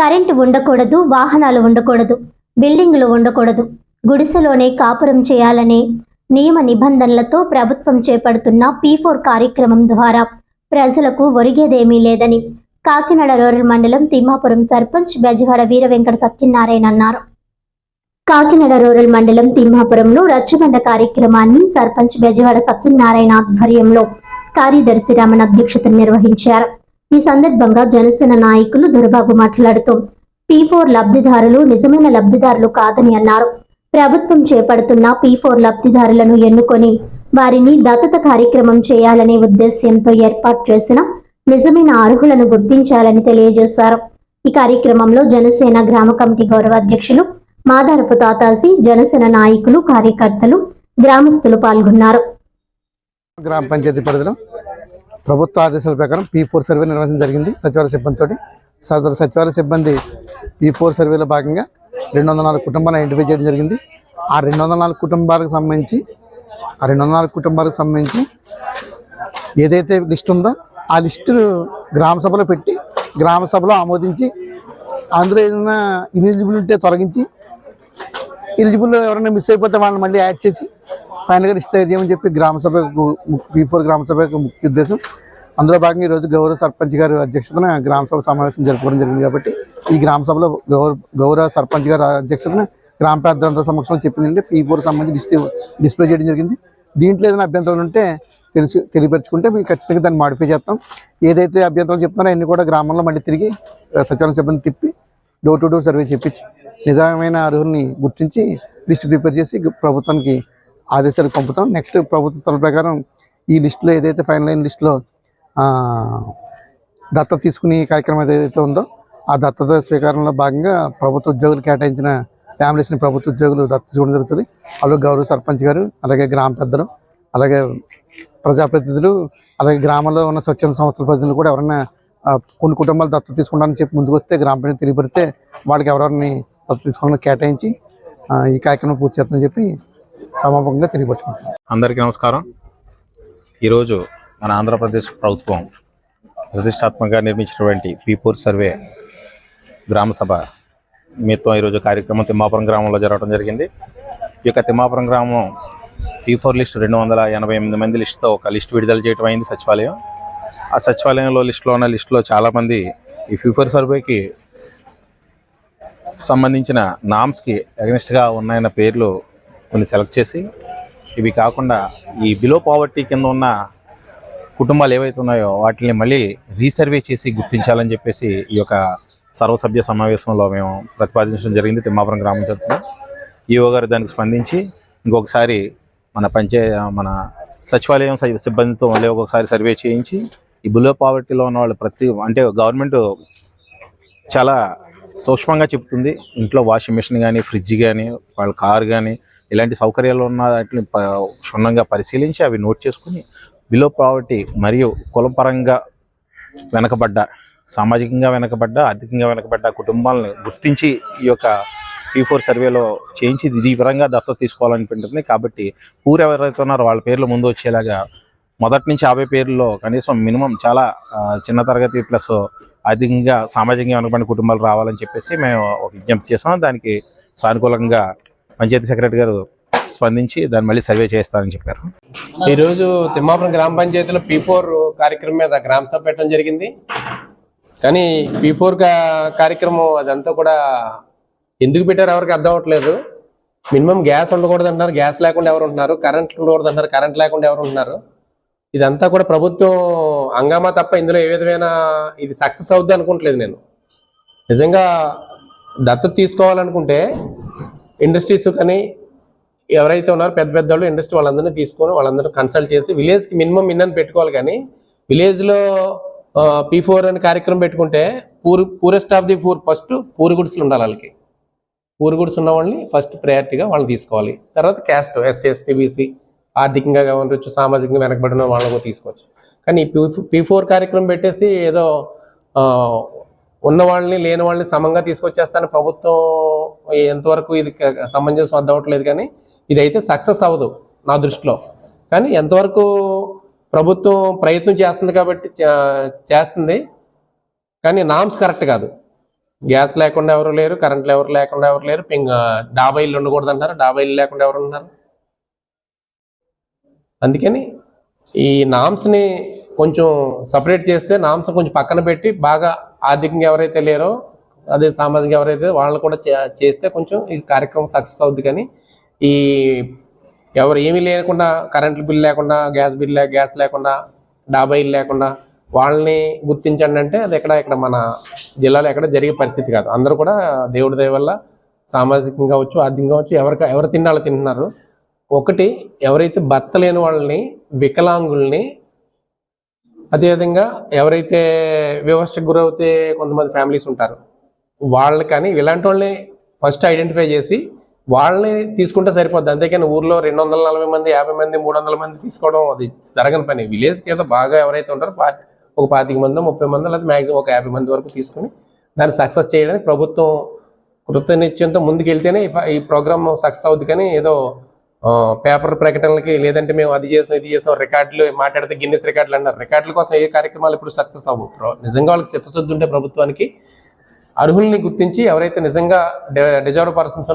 Current ఉండకూడదు వాహనాలు ఉండకూడదు బిల్డింగులు ఉండకూడదు గుడిసెలోనే కాపురం చేయాలనే నియమ నిబంధనలతో ప్రభుత్వం చేపడుతున్న పీ ఫోర్ కార్యక్రమం ద్వారా ప్రజలకు ఒరిగేదేమీ లేదని కాకినాడ రూరల్ మండలం తిమ్మాపురం సర్పంచ్ బెజవాడ వీర వెంకట సత్యనారాయణ అన్నారు. కాకినాడ రూరల్ మండలం తిమ్మాపురంలో రచ్చబండ కార్యక్రమాన్ని సర్పంచ్ బెజవాడ సత్యనారాయణ ఆధ్వర్యంలో కార్యదర్శి రమణ అధ్యక్షతను నిర్వహించారు. ఈ సందర్భంగా జనసేన నాయకులు దొరబాబు మాట్లాడుతూ పీ ఫోర్ లబ్ధిదారులు నిజమైన లబ్ధిదారులు కాదని అన్నారు. ప్రభుత్వం చేపడుతున్న పీ ఫోర్ లబ్ధిదారులను ఎన్నుకొని వారిని దత్తత కార్యక్రమం చేయాలనే ఉద్దేశ్యంతో ఏర్పాటు చేసిన నిజమైన అర్హులను గుర్తించాలని తెలియజేశారు. ఈ కార్యక్రమంలో జనసేన గ్రామ కమిటీ గౌరవ అధ్యక్షులు మాదారపు తాతాసి జనసేన నాయకులు కార్యకర్తలు గ్రామస్తులు పాల్గొన్నారు. గ్రామ పంచాయతీ పరిధిలో ప్రభుత్వ ఆదేశాల ప్రకారం పీ ఫోర్ సర్వే నిర్వహించడం జరిగింది. సచివాలయ సిబ్బందితోటి సదరు సచివాలయ సిబ్బంది పీ ఫోర్ సర్వేలో భాగంగా రెండు వందల నాలుగు కుటుంబాలను ఐడెంటిఫై చేయడం జరిగింది. ఆ రెండు వందల నాలుగు కుటుంబాలకు సంబంధించి ఆ రెండు వందల నాలుగు కుటుంబాలకు సంబంధించి ఏదైతే లిస్ట్ ఉందో ఆ లిస్టు గ్రామ సభలో పెట్టి గ్రామ సభలో ఆమోదించి అందులో ఏదైనా ఇనిలిజిబుల్ ఉంటే తొలగించి ఎలిజిబుల్ ఎవరైనా మిస్ అయిపోతే వాళ్ళని మళ్ళీ యాడ్ చేసి ఫైనల్గా లిస్ట్ చేయమని చెప్పి గ్రామ సభకు పీ ఫోర్ గ్రామ సభకు ముఖ్య ఉద్దేశం. అందులో భాగంగా ఈరోజు గౌరవ సర్పంచ్ గారి అధ్యక్షతన గ్రామ సభ సమావేశం జరుపుకోవడం జరిగింది కాబట్టి ఈ గ్రామ సభలో గౌరవ గౌరవ సర్పంచ్ గారి అధ్యక్షతన గ్రామ పెద్దలంతా సమక్షంలో చెప్పిందంటే పీ ఫోర్ సంబంధించి లిస్ట్ డిస్ప్లే చేయడం జరిగింది. దీంట్లో ఏదైనా అభ్యంతరాలు ఉంటే తెలిసి తెలియపరుచుకుంటే మేము ఖచ్చితంగా దాన్ని మాడిఫై చేస్తాం. ఏదైతే అభ్యంతరాలు చెప్తున్నారో అన్ని కూడా గ్రామంలో మళ్ళీ తిరిగి సచివాలయ సిబ్బంది తిప్పి డోర్ టు డోర్ సర్వే చెప్పించి నిజమైన అర్హుల్ని గుర్తించి లిస్ట్ ప్రిపేర్ చేసి ప్రభుత్వానికి ఆదేశాలు పంపుతాం. నెక్స్ట్ ప్రభుత్వ ప్రకారం ఈ లిస్టులో ఏదైతే ఫైనల్ అయిన లిస్టులో దత్త దత్తత తీసుకునే కార్యక్రమం ఏదైతే ఉందో ఆ దత్తత స్వీకారంలో భాగంగా ప్రభుత్వ ఉద్యోగులు కేటాయించిన ఫ్యామిలీస్ని ప్రభుత్వ ఉద్యోగులు దత్తత చూడడం జరుగుతుంది. అలాగే గౌరవ సర్పంచ్ గారు అలాగే గ్రామ పెద్దలు అలాగే ప్రజాప్రతినిధులు అలాగే గ్రామంలో ఉన్న స్వచ్ఛంద సంస్థల ప్రజలు కూడా ఎవరైనా కొన్ని కుటుంబాలు దత్తత తీసుకుంటారని చెప్పి ముందుకు వస్తే గ్రామ పంచాయతీ తెలియపడితే వాళ్ళకి ఎవరెవరిని దత్తత తీసుకోవాలని కేటాయించి ఈ కార్యక్రమం పూర్తి చేస్తామని చెప్పి సమాపకంగా తెలియపరుచుకుంటున్నాం. అందరికీ నమస్కారం. ఈరోజు మన ఆంధ్రప్రదేశ్ ప్రభుత్వం ప్రతిష్టాత్మకంగా నిర్మించినటువంటి పీపూర్ సర్వే గ్రామ సభ నిమిత్తం ఈరోజు కార్యక్రమం తిమ్మాపురం గ్రామంలో జరగడం జరిగింది. ఈ యొక్క తిమ్మాపురం గ్రామం పీ ఫోర్ లిస్ట్ రెండు వందల ఎనభై ఎనిమిది మంది లిస్టుతో ఒక లిస్ట్ విడుదల చేయడం అయింది సచివాలయం. ఆ సచివాలయంలో లిస్టులో ఉన్న లిస్టులో చాలామంది ఈ పీ సర్వేకి సంబంధించిన నామ్స్కి అగనిస్ట్గా ఉన్నాయన్న పేర్లు కొన్ని సెలెక్ట్ చేసి ఇవి కాకుండా ఈ బిలో పావర్టీ కింద ఉన్న కుటుంబాలు ఏవైతే ఉన్నాయో వాటిని మళ్ళీ రీసర్వే చేసి గుర్తించాలని చెప్పేసి ఈ యొక్క సర్వసభ్య సమావేశంలో మేము ప్రతిపాదించడం జరిగింది తిమ్మాపురం గ్రామం జరుగుతున్నాం ఈఓ గారు దానికి స్పందించి ఇంకొకసారి మన పంచాయ మన సచివాలయం సిబ్బందితో మళ్ళీ ఒక్కొక్కసారి సర్వే చేయించి ఈ బిలో పావర్టీలో ఉన్న వాళ్ళు ప్రతి అంటే గవర్నమెంట్ చాలా సూక్ష్మంగా చెప్తుంది ఇంట్లో వాషింగ్ మిషన్ కానీ ఫ్రిడ్జ్ కానీ వాళ్ళ కార్ కానీ ఇలాంటి సౌకర్యాలు ఉన్న వాటిని క్షుణ్ణంగా పరిశీలించి అవి నోట్ చేసుకుని బిలో పావర్టీ మరియు కులపరంగా వెనకబడ్డ సామాజికంగా వెనకబడ్డ ఆర్థికంగా వెనకబడ్డ కుటుంబాలను గుర్తించి ఈ యొక్క పీ ఫోర్ సర్వేలో చేయించి ఇది పరంగా దత్తత తీసుకోవాలనుకుంటుంది కాబట్టి ఊరు ఎవరైతే ఉన్నారో వాళ్ళ పేర్లు ముందు వచ్చేలాగా మొదటి నుంచి యాభై పేర్లలో కనీసం మినిమం చాలా చిన్న తరగతి ప్లస్ అధికంగా సామాజికంగా వెనుకబడిన కుటుంబాలు రావాలని చెప్పేసి మేము ఒక విజ్ఞప్తి చేసాం దానికి సానుకూలంగా పంచాయతీ సెక్రటరీ గారు స్పందించి దాన్ని మళ్ళీ సర్వే చేస్తారని చెప్పారు. ఈరోజు తిమ్మాపురం గ్రామ పంచాయతీలో పీ ఫోర్ కార్యక్రమం మీద గ్రామ సభ పెట్టడం జరిగింది. కానీ పీ ఫోర్ కార్యక్రమం అదంతా కూడా ఎందుకు పెట్టారు ఎవరికి అర్థం అవ్వట్లేదు. మినిమం గ్యాస్ ఉండకూడదు అంటున్నారు గ్యాస్ లేకుండా ఎవరు ఉంటున్నారు? కరెంట్ ఉండకూడదు అంటున్నారు కరెంట్ లేకుండా ఎవరు ఉంటున్నారు? ఇదంతా కూడా ప్రభుత్వం అంగామా తప్ప ఇందులో ఏ విధమైన ఇది సక్సెస్ అవుద్ది అనుకోవట్లేదు నేను. నిజంగా దత్తత తీసుకోవాలనుకుంటే ఇండస్ట్రీస్ కానీ ఎవరైతే ఉన్నారో పెద్ద పెద్ద వాళ్ళు ఇండస్ట్రీ వాళ్ళందరినీ తీసుకొని వాళ్ళందరూ కన్సల్ట్ చేసి విలేజ్కి మినిమం ఇన్నని పెట్టుకోవాలి కానీ విలేజ్లో పీ ఫోర్ అని కార్యక్రమం పెట్టుకుంటే poor poorest of the poor first puri గుడ్స్లు ఉండాలి వాళ్ళకి. పూరి గుడ్స్ ఉన్న వాళ్ళని ఫస్ట్ ప్రయారిటీగా వాళ్ళని తీసుకోవాలి. తర్వాత క్యాస్ట్ ఎస్సీ ఎస్టీ బీసీ ఆర్థికంగా ఉండొచ్చు సామాజికంగా వెనకబడిన వాళ్ళని కూడా తీసుకోవచ్చు. కానీ పీ పీ ఫోర్ కార్యక్రమం పెట్టేసి ఏదో ఉన్న వాళ్ళని లేని వాళ్ళని సమంగా తీసుకొచ్చేస్తాను. ప్రభుత్వం ఎంతవరకు ఇది సమంజసం అవ్వట్లేదు కానీ ఇదైతే సక్సెస్ అవ్వదు నా దృష్టిలో. కానీ ఎంతవరకు ప్రభుత్వం ప్రయత్నం చేస్తుంది కాబట్టి చే- చేస్తుంది కానీ నామ్స్ కరెక్ట్ కాదు. గ్యాస్ లేకుండా ఎవరు లేరు కరెంట్లు ఎవరు లేకుండా ఎవరు లేరు పింగ్ డాబా ఇల్లు ఉండకూడదు అంటారు డాబా ఇల్లు లేకుండా ఎవరు ఉన్నారు అందుకని ఈ నామ్స్ని కొంచెం సపరేట్ చేస్తే నామ్స్ కొంచెం పక్కన పెట్టి బాగా ఆర్థికంగా ఎవరైతే లేరో అదే సామాజికంగా ఎవరైతే వాళ్ళని కూడా చేస్తే కొంచెం ఈ కార్యక్రమం సక్సెస్ అవుద్ది కానీ ఈ ఎవరు ఏమీ లేకుండా కరెంటు బిల్ లేకుండా గ్యాస్ బిల్ లే గ్యాస్ లేకుండా డాబా ఇల్లు లేకుండా వాళ్ళని గుర్తించండి అంటే అది ఎక్కడ ఇక్కడ మన జిల్లాలో ఎక్కడ జరిగే పరిస్థితి కాదు. అందరూ కూడా దేవుడి దయ వల్ల సామాజికంగా వచ్చు ఆర్థికంగా వచ్చు ఎవరికి ఎవరు తిన్న వాళ్ళు తింటున్నారు. ఒకటి ఎవరైతే భర్త లేని వాళ్ళని వికలాంగుల్ని అదేవిధంగా ఎవరైతే వివక్షకు గురవుతే కొంతమంది ఫ్యామిలీస్ ఉంటారు. వాళ్ళని కానీ ఇలాంటి వాళ్ళని ఫస్ట్ ఐడెంటిఫై చేసి వాళ్ళని తీసుకుంటే సరిపోద్ది. అంతేకాని ఊర్లో రెండు వందల నలభై మంది యాభై మంది మూడు వందల మంది తీసుకోవడం అది జరగని పని. విలేజ్కి ఏదో బాగా ఎవరైతే ఉంటారో పా- ఒక పాతిక మంది ముప్పై మంది లేదా మ్యాక్సిమం ఒక యాభై మంది వరకు తీసుకుని దాన్ని సక్సెస్ చేయడానికి ప్రభుత్వం కృతనిశ్చయంతో ముందుకెళ్తేనే ఈ ఈ ప్రోగ్రామ్ సక్సెస్ అవుద్ది కానీ ఏదో పేపర్ ప్రకటనలకి లేదంటే మేము అది చేసాం ఇది చేసాం రికార్డులు మాట్లాడితే గిన్నెస్ రికార్డులు అన్నారు. రికార్డుల కోసం ఏ కార్యక్రమాలు ఇప్పుడు సక్సెస్ అవ్వవు నిజంగా వాళ్ళకి చిత్తశుద్ధి ఉంటే ప్రభుత్వానికి అర్హుల్ని గుర్తించి ఎవరైతే నిజంగా డిజర్వ్ పర్సన్స్